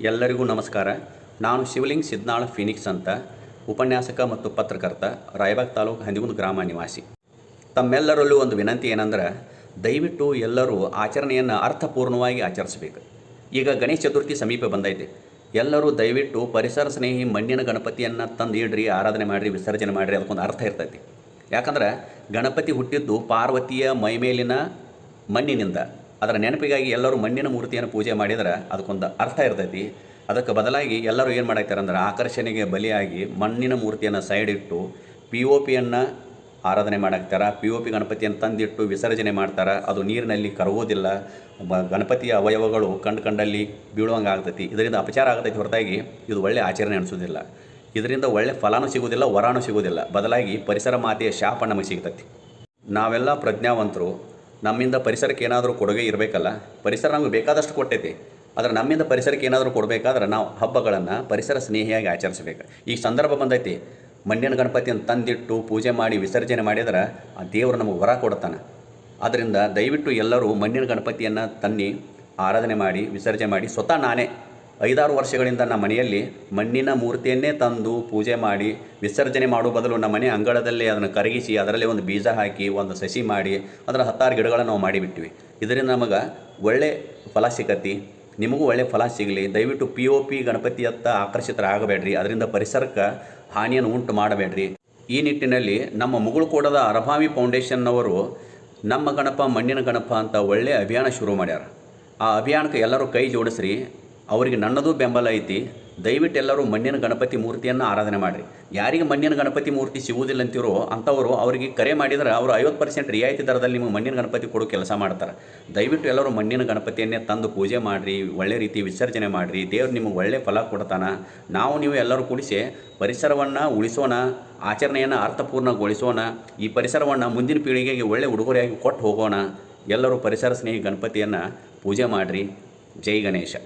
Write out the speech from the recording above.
ಎಲ್ಲರಿಗೂ ನಮಸ್ಕಾರ. ನಾನು ಶಿವಲಿಂಗ್ ಸಿದ್ನಾಳ ಫಿನಿಕ್ಸ್ ಅಂತ, ಉಪನ್ಯಾಸಕ ಮತ್ತು ಪತ್ರಕರ್ತ, ರಾಯಬಾಗ್ ತಾಲೂಕು ಹಂದಿಗುಂದ ಗ್ರಾಮ ನಿವಾಸಿ. ತಮ್ಮೆಲ್ಲರಲ್ಲೂ ಒಂದು ವಿನಂತಿ ಏನಂದ್ರೆ, ದಯವಿಟ್ಟು ಎಲ್ಲರೂ ಆಚರಣೆಯನ್ನು ಅರ್ಥಪೂರ್ಣವಾಗಿ ಆಚರಿಸಬೇಕು. ಈಗ ಗಣೇಶ ಚತುರ್ಥಿ ಸಮೀಪ ಬಂದೈತೆ. ಎಲ್ಲರೂ ದಯವಿಟ್ಟು ಪರಿಸರ ಸ್ನೇಹಿ ಮಣ್ಣಿನ ಗಣಪತಿಯನ್ನು ತಂದು ಇಡ್ರಿ ಆರಾಧನೆ ಮಾಡಿರಿ, ವಿಸರ್ಜನೆ ಮಾಡಿರಿ, ಅದಕ್ಕೊಂದು ಅರ್ಥ ಇರ್ತೈತಿ. ಯಾಕಂದ್ರೆ ಗಣಪತಿ ಹುಟ್ಟಿದ್ದು ಪಾರ್ವತಿಯ ಮೈಮೇಲಿನ ಮಣ್ಣಿನಿಂದ. ಅದರ ನೆನಪಿಗಾಗಿ ಎಲ್ಲರೂ ಮಣ್ಣಿನ ಮೂರ್ತಿಯನ್ನು ಪೂಜೆ ಮಾಡಿದ್ರೆ ಅದಕ್ಕೊಂದು ಅರ್ಥ ಇರ್ತೈತಿ. ಅದಕ್ಕೆ ಬದಲಾಗಿ ಎಲ್ಲರೂ ಏನು ಮಾಡಾಕ್ತಾರೆ ಅಂದ್ರೆ ಆಕರ್ಷಣೆಗೆ ಬಲಿಯಾಗಿ ಮಣ್ಣಿನ ಮೂರ್ತಿಯನ್ನು ಸೈಡ್ ಇಟ್ಟು ಪಿ ಒ ಪಿಯನ್ನು ಆರಾಧನೆ ಮಾಡಾಕ್ತಾರೆ. ಪಿ ಒ ಪಿ ಗಣಪತಿಯನ್ನು ತಂದಿಟ್ಟು ವಿಸರ್ಜನೆ ಮಾಡ್ತಾರೆ. ಅದು ನೀರಿನಲ್ಲಿ ಕರಗೋದಿಲ್ಲ. ಗಣಪತಿಯ ಅವಯವಗಳು ಕಂಡು ಕಂಡಲ್ಲಿ ಬೀಳುವಂಗೆ ಆಗ್ತೈತಿ. ಇದರಿಂದ ಅಪಚಾರ ಆಗ್ತೈತಿ ಹೊರತಾಗಿ ಇದು ಒಳ್ಳೆಯ ಆಚರಣೆ ಅನಿಸೋದಿಲ್ಲ. ಇದರಿಂದ ಒಳ್ಳೆ ಫಲಾನು ಸಿಗೋದಿಲ್ಲ, ವರಾನೂ ಸಿಗೋದಿಲ್ಲ. ಬದಲಾಗಿ ಪರಿಸರ ಮಾತೆಯ ಶಾಪ ನಮಗೆ ಸಿಗ್ತೈತಿ. ನಾವೆಲ್ಲ ಪ್ರಜ್ಞಾವಂತರು. ನಮ್ಮಿಂದ ಪರಿಸರಕ್ಕೆ ಏನಾದರೂ ಕೊಡುಗೆ ಇರಬೇಕಲ್ಲ? ಪರಿಸರ ನಮಗೆ ಬೇಕಾದಷ್ಟು ಕೊಟ್ಟೈತಿ. ಆದರೆ ನಮ್ಮಿಂದ ಪರಿಸರಕ್ಕೆ ಏನಾದರೂ ಕೊಡಬೇಕಾದ್ರೆ ನಾವು ಹಬ್ಬಗಳನ್ನು ಪರಿಸರ ಸ್ನೇಹಿಯಾಗಿ ಆಚರಿಸಬೇಕು. ಈ ಸಂದರ್ಭ ಬಂದೈತಿ. ಮಣ್ಣಿನ ಗಣಪತಿಯನ್ನು ತಂದಿಟ್ಟು ಪೂಜೆ ಮಾಡಿ ವಿಸರ್ಜನೆ ಮಾಡಿದ್ರೆ ಆ ದೇವರು ನಮಗೆ ವರ ಕೊಡ್ತಾನೆ. ಆದ್ದರಿಂದ ದಯವಿಟ್ಟು ಎಲ್ಲರೂ ಮಣ್ಣಿನ ಗಣಪತಿಯನ್ನು ತನ್ನಿ ಆರಾಧನೆ ಮಾಡಿ ವಿಸರ್ಜನೆ ಮಾಡಿ ಸ್ವತಃ ನಾನೇ ಐದಾರು ವರ್ಷಗಳಿಂದ ನಮ್ಮ ಮನೆಯಲ್ಲಿ ಮಣ್ಣಿನ ಮೂರ್ತಿಯನ್ನೇ ತಂದು ಪೂಜೆ ಮಾಡಿ, ವಿಸರ್ಜನೆ ಮಾಡುವ ಬದಲು ನಮ್ಮ ಮನೆ ಅಂಗಳದಲ್ಲೇ ಅದನ್ನು ಕರಗಿಸಿ, ಅದರಲ್ಲೇ ಒಂದು ಬೀಜ ಹಾಕಿ, ಒಂದು ಸಸಿ ಮಾಡಿ, ಅದರ ಹತ್ತಾರು ಗಿಡಗಳನ್ನು ನಾವು ಮಾಡಿಬಿಟ್ಟಿವಿ ಇದರಿಂದ ನಮಗೆ ಒಳ್ಳೆ ಫಲ ಸಿಗತಿ ನಿಮಗೂ ಒಳ್ಳೆ ಫಲ ಸಿಗಲಿ. ದಯವಿಟ್ಟು ಪಿ ಒ ಪಿ ಗಣಪತಿಯತ್ತ ಆಕರ್ಷಿತರಾಗಬೇಡ್ರಿ. ಅದರಿಂದ ಪರಿಸರಕ್ಕೆ ಹಾನಿಯನ್ನು ಉಂಟು ಮಾಡಬೇಡ್ರಿ. ಈ ನಿಟ್ಟಿನಲ್ಲಿ ನಮ್ಮ ಮುಗುಳುಕೋಡದ ಅರಭಾವಿ ಫೌಂಡೇಶನ್ನವರು ನಮ್ಮ ಗಣಪ ಮಣ್ಣಿನ ಗಣಪ ಅಂತ ಒಳ್ಳೆಯ ಅಭಿಯಾನ ಶುರು ಮಾಡ್ಯಾರ. ಆ ಅಭಿಯಾನಕ್ಕೆ ಎಲ್ಲರೂ ಕೈ ಜೋಡಿಸ್ರಿ. ಅವರಿಗೆ ನನ್ನದು ಬೆಂಬಲ ಐತಿ. ದಯವಿಟ್ಟು ಎಲ್ಲರೂ ಮಣ್ಣಿನ ಗಣಪತಿ ಮೂರ್ತಿಯನ್ನು ಆರಾಧನೆ ಮಾಡಿರಿ. ಯಾರಿಗೆ ಮಣ್ಣಿನ ಗಣಪತಿ ಮೂರ್ತಿ ಸಿಗುವುದಿಲ್ಲ ಅಂತಿರೋ ಅಂಥವರು ಅವರಿಗೆ ಕರೆ ಮಾಡಿದರೆ ಅವರು ಐವತ್ತು ಪರ್ಸೆಂಟ್ ರಿಯಾಯಿತಿ ದರದಲ್ಲಿ ನಿಮಗೆ ಮಣ್ಣಿನ ಗಣಪತಿ ಕೊಡೋ ಕೆಲಸ ಮಾಡ್ತಾರೆ. ದಯವಿಟ್ಟು ಎಲ್ಲರೂ ಮಣ್ಣಿನ ಗಣಪತಿಯನ್ನೇ ತಂದು ಪೂಜೆ ಮಾಡಿರಿ, ಒಳ್ಳೆ ರೀತಿ ವಿಸರ್ಜನೆ ಮಾಡಿರಿ. ದೇವ್ರು ನಿಮಗೆ ಒಳ್ಳೆ ಫಲ ಕೊಡ್ತಾನ. ನಾವು ನೀವು ಎಲ್ಲರೂ ಕೂಡಿಸಿ ಪರಿಸರವನ್ನು ಉಳಿಸೋಣ, ಆಚರಣೆಯನ್ನು ಅರ್ಥಪೂರ್ಣಗೊಳಿಸೋಣ, ಈ ಪರಿಸರವನ್ನು ಮುಂದಿನ ಪೀಳಿಗೆಗೆ ಒಳ್ಳೆ ಉಡುಗೊರೆಯಾಗಿ ಕೊಟ್ಟು ಹೋಗೋಣ. ಎಲ್ಲರೂ ಪರಿಸರ ಸ್ನೇಹಿ ಗಣಪತಿಯನ್ನು ಪೂಜೆ ಮಾಡಿರಿ. ಜೈ ಗಣೇಶ.